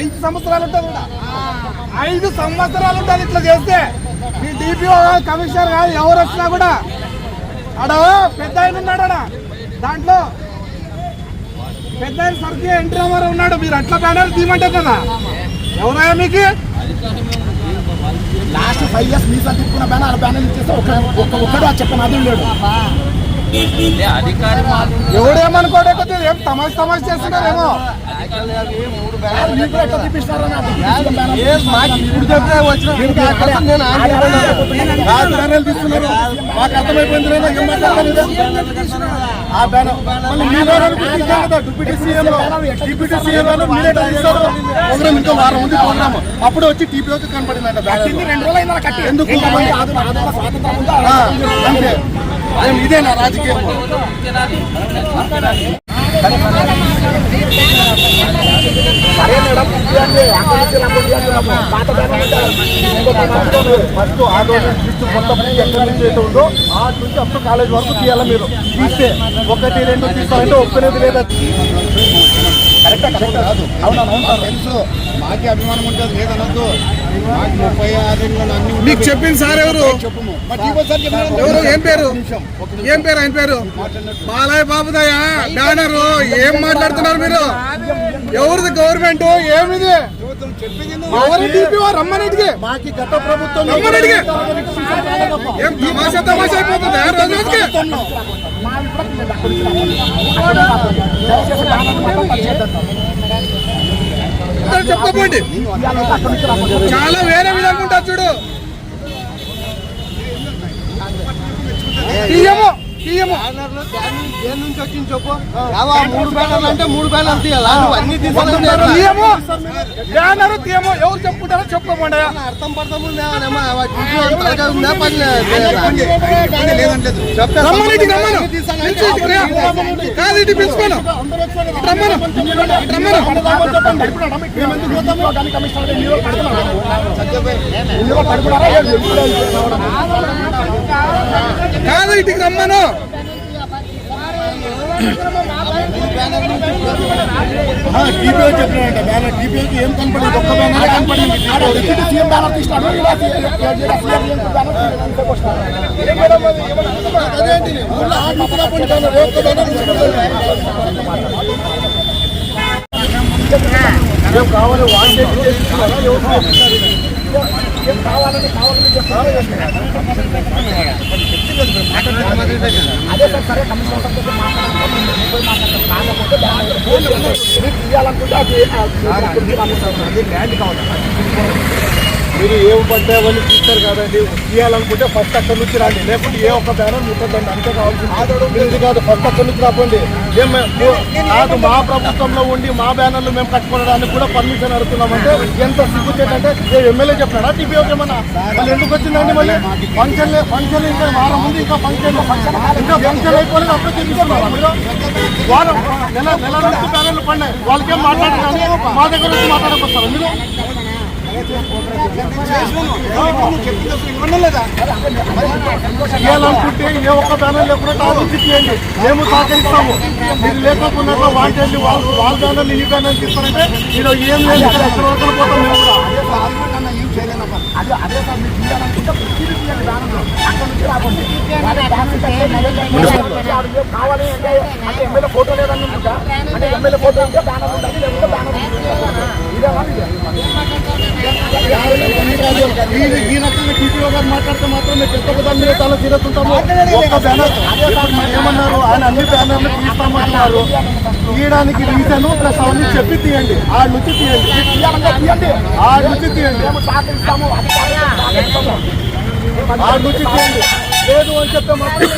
ఐదు సంవత్సరాలు ఉంటుంది కూడా. ఐదు సంవత్సరాలు ఉంటుంది ఇట్లా చేస్తే మీ డిపిఓ కమిషనర్ కాదు ఎవరు వచ్చినా కూడా ఆడ పెద్ద ఆయన ఉన్నాడా దాంట్లో పెద్ద ఆయన సర్కి ఎంట్రీ అమర్ ఉన్నాడు. మీరు అట్లా బ్యానర్ తీయమంటారు కదా. ఎవరయ్యా మీకు? లాస్ట్ ఫైవ్ ఇయర్స్ మీ తిప్పుకున్న బ్యానర్ బ్యానర్ ఇచ్చేస్తే ఒక ఒక్కడు అది చెప్పిన అది లేడు. అధికారి మాత్రం ఎవడేమనుకోడే కొద్దిగా ఏం తమాష తమాష చేస్తున్నారేమో? మీరు కూడా ఎట్లా తిప్పిస్తారని అది తీసిన banner ఇప్పుడు చెప్తే వచ్చిన మాకు అర్థమైపోయింది? ఆ banner. Deputy CM deputy CM మీరే ప్రోగ్రామ్ ఇంకో వారం ఉంది ప్రోగ్రామ్. అప్పుడు వచ్చి టీపీఓకి కనపడిందంట బ్యానర్. అయిందా కట్టి. ఎందుకు? ఆదు- ఆదుల స్వాతంత్రం ఉందా? ఆ, అంతే ఏం ఇదేనా రాజకీయం. ఫస్ట్ ఆ రోజు లిస్ట్ మొత్తం ఎక్కడి నుంచి అయితే ఉందో ఆ నుంచి అప్పుడు కాలేజ్ వరకు తీయాలి మీరు? తీస్తే ఒకటి రెండు తీస్తామంటే ఒప్పుకునేది లేదా? కరెక్టా కరెక్టా. కాదు అవునవును తెలుసు మాకే అభిమానం ఉంటుంది లేదనొద్దు. మాకు చెప్పింది సార్ ఎవరు? ఎవరు? ఏం పేరు? ఏం పేరు ఆయన పేరు? బాలయ్య బాబుదయ్య బ్యానర్. ఏం మాట్లాడుతున్నారు మీరు? ఎవరిది గవర్నమెంట్ ఏమిది? గత ప్రభుత్వం ఏం తమాషా తమాషా అయిపోతుంది? అందరూ చెప్పుకోండి చాలా వేరే విధంగా ఉంటుంది చూడు. టీఎము టీఎము మూడు బ్యానర్లు అంటే మూడు బ్యానర్లు తీయాలా నువ్వు అన్ని తీయము బ్యానర్ తీయము. ఎవరు చెప్పుకుంటారో చెప్పుకోమండి. అర్థం పడతాం ఉందా? రమ్మను కాదు ఇటు పిలుచుకోను రమ్మను రమ్మను కాదు ఇటుకి రమ్మను టీపీఓ బ్యానర్ టీపీఓకి ఏం కనపడింది ఒక్క బ్యానర్ కనపడింది డిప్యూటీ సీఎం బ్యానర్ తీసినాడు ఇలా సీఎం బ్యానర్ తీసుకొచ్చినాడు కావాలి కావాలని కావాలని చెప్తారు అదే సార్ సరే కమిషన్ మాట్లాడాలి ఇవ్వాలనుకుంటే అది అది ల్యాండ్ కావాలి మీరు ఏం పడ్డా వాళ్ళు చూస్తారు కదండి తీయాలనుకుంటే ఫస్ట్ అక్కడి నుంచి రండి. లేకుంటే ఏ ఒక్క బ్యానర్ ముట్టదండి అంతే కావాల్సింది ఇది కాదు ఫస్ట్ అక్కడి నుంచి రాకండి. మే- కాదు మా ప్రభుత్వంలో ఉండి మా బ్యానర్లు మేము కట్టుకోవడానికి కూడా పర్మిషన్ అడుగుతున్నామంటే ఎంత సిగ్గుచేటంటే ఏ ఎమ్మెల్యే చెప్పాడా టీపీఓకి ఏమన్నా? మళ్ళీ ఎందుకు వచ్చిందండి మళ్ళీ? ఫంక్షన్ ఫంక్షన్ ఇంకా వారం ఉంది ఇంకా ఫంక్షన్ ఇంకా ఫంక్షన్ అయిపోలేదు అప్పుడు తీసుకున్నారా మీరు వారం నెల నెల నుంచి బ్యానర్లు పడినాయి. వాళ్ళకేం మాట్లాడాలి మా దగ్గర నుంచి మాట్లాడకొస్తారా. మీరు ఇవ్వాలనుకుంటే ఏ ఒక్క బ్యానర్ లేకుండా టాపిక్ తీయండి మేము సహకరిస్తాము. మీరు లేకపోకుండా వాళ్ళు వాళ్ళు వాళ్ళ బ్యానర్లు ఈ బ్యానర్ తీస్తారంటే మీరు ఏం లేదు. ఎక్కడ వరకు పోతాం మేము కూడా. కావాలి అంటే అంటే ఎమ్మెల్యే ఫోటో లేదని అంటే ఎమ్మెల్యే ఫోటో ఉంటే బ్యానర్ ఉంటుంది లేకుంటే బ్యానర్ ఇదే ఈ రకంగా టీపీఓ గారు మాట్లాడితే మాత్రం మేము పెద్ద పెద్ద మీద చాలా ఒక్క బ్యానర్ ఏమన్నారు ఆయన అన్ని బ్యానర్లు తీస్తామంటున్నారు తీయడానికి రీజను ప్లస్ అవన్నీ చెప్పి తీయండి ఆ నుంచి తీయండి ఆ నుంచి తీయండి మేము ఆ నుంచి తీయండి లేదు అని చెప్తే మాత్రం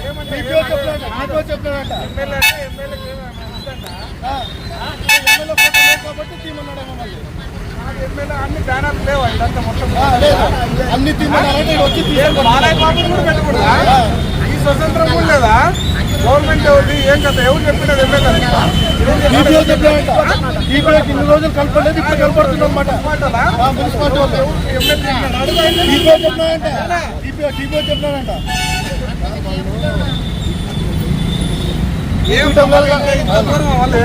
ఏమంటే టీపీఓ చెప్పాడంట టీపీఓ చెప్పాడంట ఆ, ఎమ్మెల్యే ఫోటో లేదు కాబట్టి తీయమన్నాడేమో మళ్ళీ అన్ని బ్యానర్లు లేవు ఇదంతా మొత్తం అన్ని తీయమన్నారంటే వచ్చి ఈ స్వతంత్రం కూడా లేదా గవర్నమెంట్ ఎవరిది ఏం కదా ఎవరు చెప్పినది ఎమ్మెల్యే ఇన్ని రోజులు కనపడలేదు ఇప్పుడు కనపడుతుంది అనమాట మున్సిపాలిటీ వాళ్ళు ఏం వాళ్ళే